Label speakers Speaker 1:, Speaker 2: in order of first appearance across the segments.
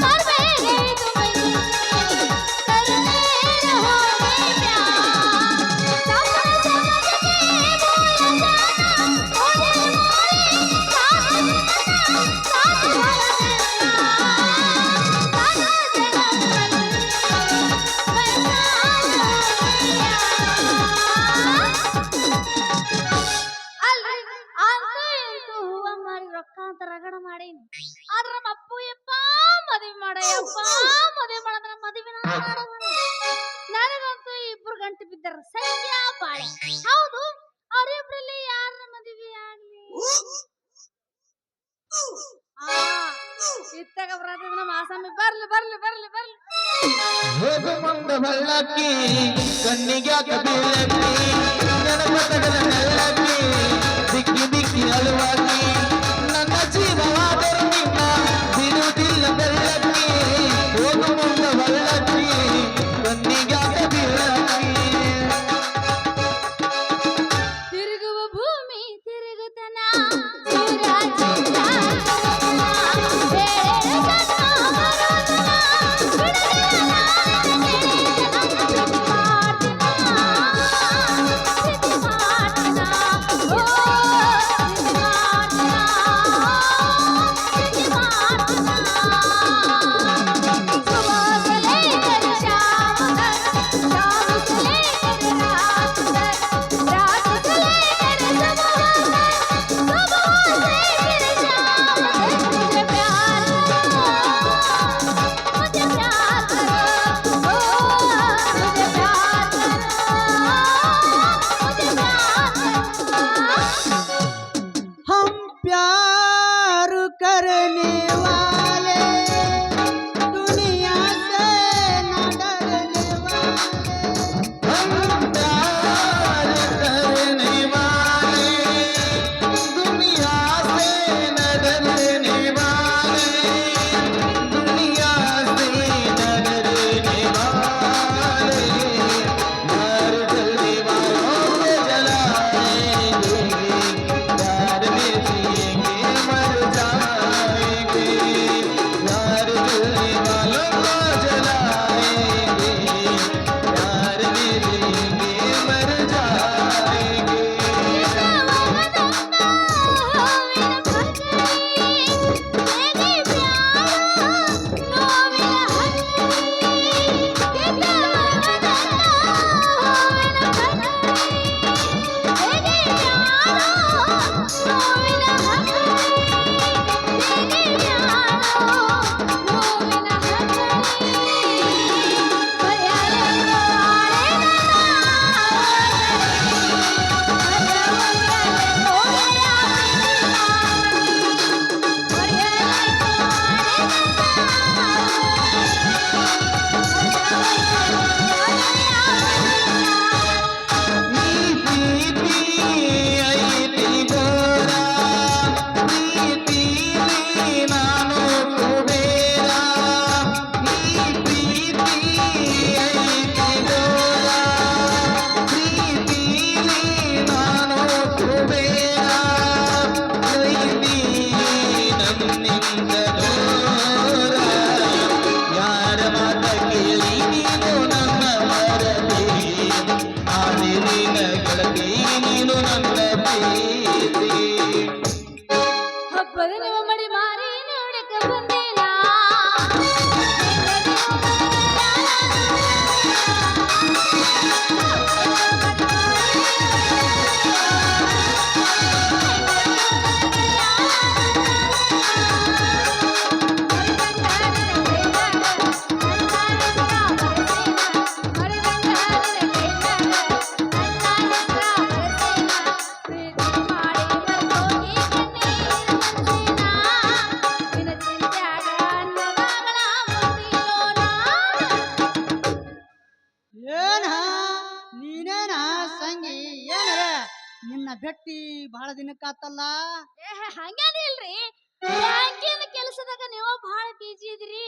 Speaker 1: thought about ಇತ್ತಾಗ ಬರತದ ನಮ್ಮ ಆಸಾಮಿ ಬರ್ಲಿ ಬರ್ಲಿ ಬರ್ಲಿ.
Speaker 2: ಹೋಗು ಮಂದ ಬಳ್ಳಕ್ಕಿ ಕಣ್ಣಿಗೆ ದಿಕ್ಕಿ ದಿಕ್ಕಿ
Speaker 3: ಅಲುವಾಗಿ रे बालका but then it ಕಾತಲ್ಲ
Speaker 1: ಹಂಗೇನಿಲ್ರಿ ಬ್ಯಾಂಕಿನ ಕೆಲಸದಾಗ ನೀವು ಬಹಳ ಬಿಜಿ ಇದ್ರಿ.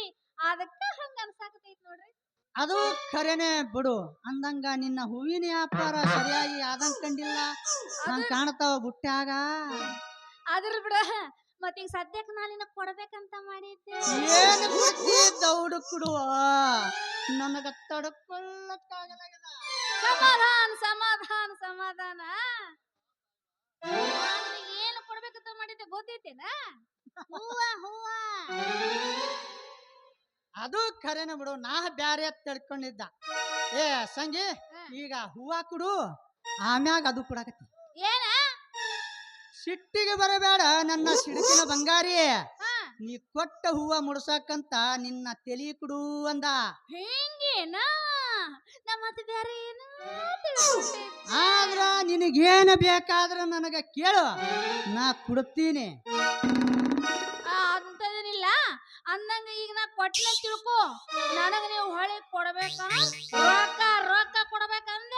Speaker 1: ಅದಕ್ಕ ಹಂಗ ಅನ್ಸಾಕತೈತಿ ನೋಡ್ರಿ.
Speaker 3: ಅದು ಖರೇನೆ ಬಿಡು. ಅಂದಂಗ ನಿನ್ನ ಹೂವಿನ ವ್ಯಾಪಾರ ಸರಿಯಾಗಿ ಆದಂಗ ಕಂಡಿಲ್ಲ? ನಂಗ್ ಕಾಣ್ತಾವ ಬುಟ್ಟ್ಯಾಗ
Speaker 1: ಅದ್ರ ಬಿಡ.
Speaker 3: ಮತ್ತೆ ಈಗ ಸದ್ಯಕ್ಕೆ ನಾನಿನ ಕೊಡ್ಬೇಕಂತ ಮಾಡಿದ್ದೆ.
Speaker 4: ಏನು ಬುದ್ಧಿ ದೌಡು ಕೊಡುವ? ನನಗ ತಡ್ಕೊಳ್ಳಕ್ಕಾಗಲಾಗದ
Speaker 3: ಸಮಾಧಾನ ಸಮಾಧಾನ ಸಮಾಧಾನ. ಏನು ಕೊಡ್ಬೇಕಂತ ಮಾಡಿದ್ದೆ ಗೊತ್ತೈತೇನ ಹೂವ ಹೂವ.
Speaker 4: ಅದು ಖರೇನ ಬಿಡು ನಾ ಬ್ಯಾರೆ ಅಂತ ತಿಳ್ಕೊಂಡಿದ್ದ. ಏ ಸಂಗಿ ಈಗ ಹೂವ ಕೊಡು ಆಮ್ಯಾಗ ಅದು ಕೊಡಾಕತ್ತಿ.
Speaker 3: ಏನ?
Speaker 4: ಸಿಟ್ಟಿಗೆ ಬರಬೇಡ ನನ್ನ ಸಿಡುಕಿನ ಬಂಗಾರಿ. ನೀ ಕೊಟ್ಟ ಹೂವ ಮುಡ್ಸಕ್ಕಂತ ನಿನ್ನ ತೆಲಿ ಕೊಡು ಅಂದ.
Speaker 3: ಹಿಂಗೇನ? ನಮ್ಮ ಮತ್ತೆ ಬೇರೆ ಏನು
Speaker 4: ಆದ್ರ ನಿನಗೇನು ಬೇಕಾದ್ರ ನನಗ ಕೇಳು. ನಾ ಕೊಡ್ತೀನಿ.
Speaker 3: ಅಂತದೇನಿಲ್ಲ ಅಂದಂಗ ಈಗ ನಾ ಕೊಟ್ಟಿನ ತಿಳ್ಕೊ. ನನಗ ನೀವು ಹೊಳಿ ಕೊಡ್ಬೇಕ? ರೊಕ್ಕ ರೊಕ್ಕ ಕೊಡ್ಬೇಕಂದ.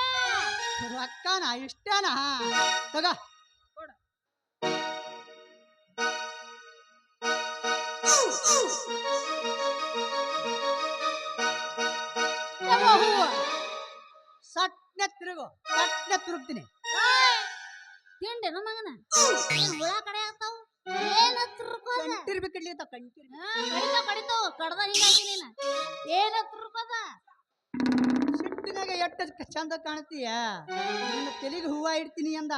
Speaker 4: ರೊಕ್ಕನ ಇಷ್ಟೇನಾ? ತಗ. ಸಟ್ನೆ ತಿರುಗು. ಸಟ್ನೆ ತಿರುಗ್ತೀನಿ.
Speaker 3: ಏಯ್, ನಮ್ಮ ಮಗನ? ಏನ್ ಹುಳ ಕಡೆ ಆಗ್ತಾವು? ಏನ ತಿರ್ಕೋದ
Speaker 4: ಕಂಟಿರ್ಬೇಕಿಡ್ಲಿ ಅಂತ ಕಂಟಿರ್
Speaker 3: ಕಡಿತ ಕಡಿತಾವ್ ಕಡಿತಾವ್ ಕಡ್ದ ಹಿಂಗಾಗಿ ನೀನ. ಏನ ತಿರ್ಕೋದ
Speaker 4: ಸಿಟ್ಟಿನಾಗ ಎಟ್ಟ ಚಂದ ಕಾಣ್ತೀಯ? ನಿನ್ನ ತಲೆಗೆ ಹೂವ ಇಡ್ತೀನಿ ಅಂದ.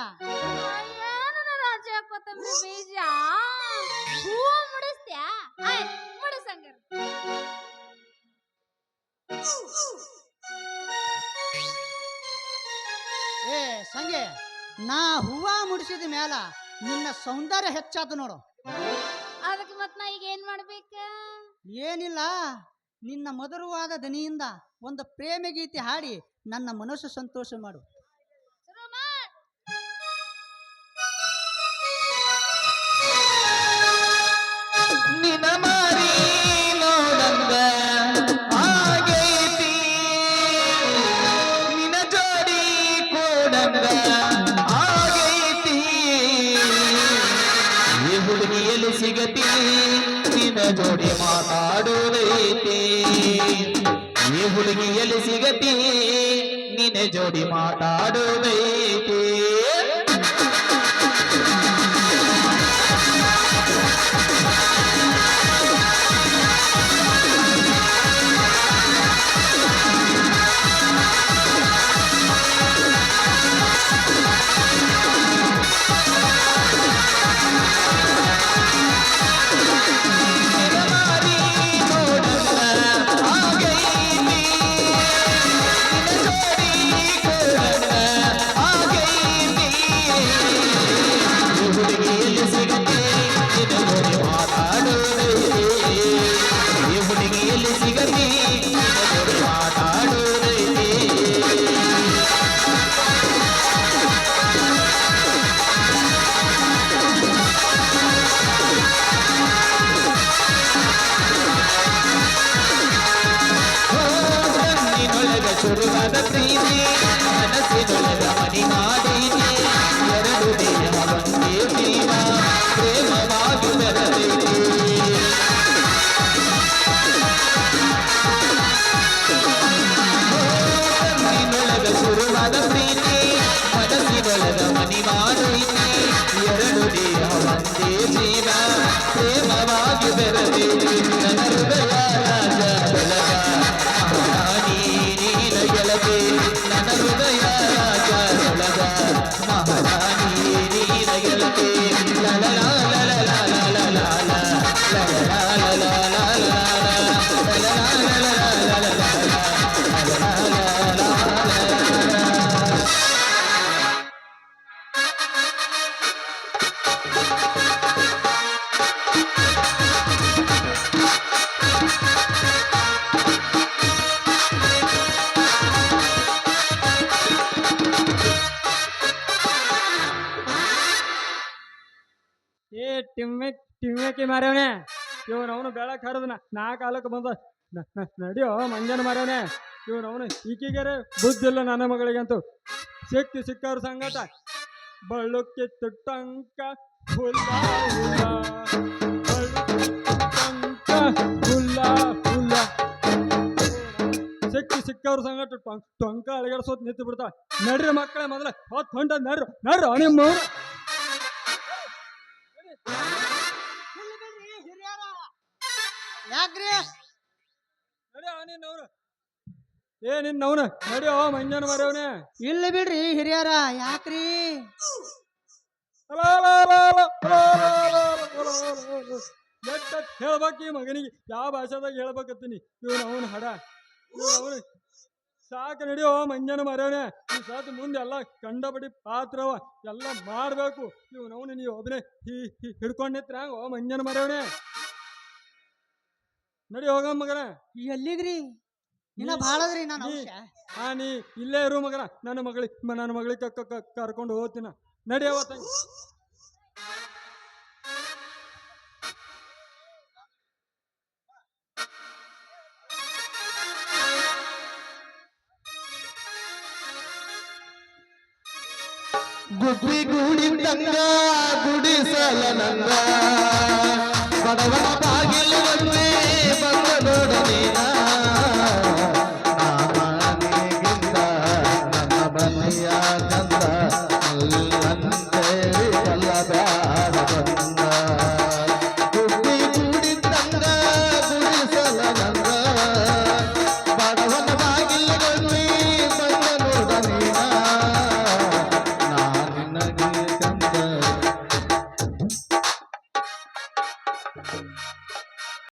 Speaker 3: ರಾಜ ಕೊತ್ತಂಬರಿ ಬೀಜ. ಹೂವ ಮುಡಿಸ್ತ್ಯಾ? ಆಯ್ ಮುಡಿಸಂಗಾರ
Speaker 4: ಸಂಗೆ ನಾ ಹೂವ ಮುಡಿಸಿದ ಮ್ಯಾಲ ನಿನ್ನ ಸೌಂದರ್ಯ ಹೆಚ್ಚಾತು ನೋಡು.
Speaker 3: ಅದಕ್ಕೆ ಮತ್ ನಾ ಈಗ ಏನ್ ಮಾಡ್ಬೇಕ?
Speaker 4: ಏನಿಲ್ಲ ನಿನ್ನ ಮಧುರವಾದ ದನಿಯಿಂದ ಒಂದು ಪ್ರೇಮ ಗೀತೆ ಹಾಡಿ ನನ್ನ ಮನಸ್ಸು ಸಂತೋಷ ಮಾಡು.
Speaker 3: ನಿನ್ನ ಮಾಡ್
Speaker 2: ನಿನ ಮಾರಿ ನೋಡಂಗ ಆಗೈತಿ ಈ ಹುಡುಗಿಯಲ್ಲಿ ಸಿಗತಿ ನಿನ್ನ ಜೋಡಿ ಮಾತಾಡೋದೈತಿ ಈ ಹುಡುಗಿಯಲ್ಲಿ ಸಿಗತಿ ನಿನ ಜೋಡಿ ટીમે
Speaker 5: ટીમે કે મારે ને ಇವನು ಅವನು ಬೆಳಕ್ ಹರಿದನ ನಾ ಕಾಲಕ್ಕೆ ಬಂದ. ನಡಿಯೋ ಮಂಜನ ಮರನೇ ಇವನು ಅವನು ಈಕಿಗೆರೆ ಬುದ್ಧಿಲ್ಲ ನನ್ನ ಮಗಳಿಗಂತೂ. ಸಿಕ್ತಿ ಸಿಕ್ಕವ್ರ ಸಂಗಟ. ಬಳ್ಳುಕ್ಕೆ ತುಟ್ಟಂಕ, ಹುಲ್ಲ ಹುಲ್ಲ. ಹುಲ್ಲ ಹುಲ್ಲ. ಸಿಕ್ಕಿ ಸಿಕ್ಕವ್ರ ಸಂಗಟ ಟೊಂಕ ಅಳಗಾಡ್ಸೋತ್ ನಿಂತು ಬಿಡ್ತಾ. ನಡ್ರಿ ಮಕ್ಕಳೇ ಮೊದಲ, ಹೊತ್ತು ಹೊಂಡ ನಡ್ರು ನಡ್ರು ನಿಮ್ಮ
Speaker 4: ಯಾಕ್ರಿ
Speaker 5: ನಡಿಯೋ ನಿನ್ನವನು ಏ ನಿನ್ನವನು ನಡಿಯೋ ಮಂಜನ ಮರವನೆ
Speaker 4: ಇಲ್ಲ ಬಿಡ್ರಿ ಹಿರಿಯರ ಯಾಕ್ರಿ
Speaker 5: ಎಟ್ಟ ಹೇಳ್ಬೇಕು ಈ ಮಗನಿಗೆ ಯಾವ ಭಾಷಾದಾಗ ಹೇಳ್ಬೇಕತ್ತೀನಿ ಇವನ್ ಅವನು ಹಡ ಇವನ್ ಅವನು ಸಾಕು ನಡಿಯೋ ಮಂಜನ ಮರವನೆ ಈ ಸಾತ್ ಮುಂದೆ ಎಲ್ಲ ಕಂಡಬಡಿ ಪಾತ್ರವ ಎಲ್ಲ ಮಾಡ್ಬೇಕು ಇವನವನು ಅವನು ನೀವು ಒಬ್ಬನೇ ಹಿಡ್ಕೊಂಡು ನಿತ್ರ ಓ ಮಂಜನ ಮರವನೆ ನಡಿ ಹೋಗ ಮಗನ.
Speaker 4: ಎಲ್ಲಿದ್ರಿ? ಇನ್ನ ಭಾಳದ್ರಿ ನಾನು ಅವಶ್ಯ
Speaker 5: ಆ ನೀ ಇಲ್ಲೇ ಇರು ಮಗನ. ನನ್ನ ಮಗಳಿ ನನ್ನ ಮಗಳಿಗೆ ಕರ್ಕೊಂಡು ಹೋಗ್ತೀನ. ನಡಿಯವ ತಂಗಿ.
Speaker 2: ಗುಬ್ಬಿ ಗೂಡಿದ್ದಂಗ ಗುಡಿಸಲ ನಂಗ. ಬಡವನ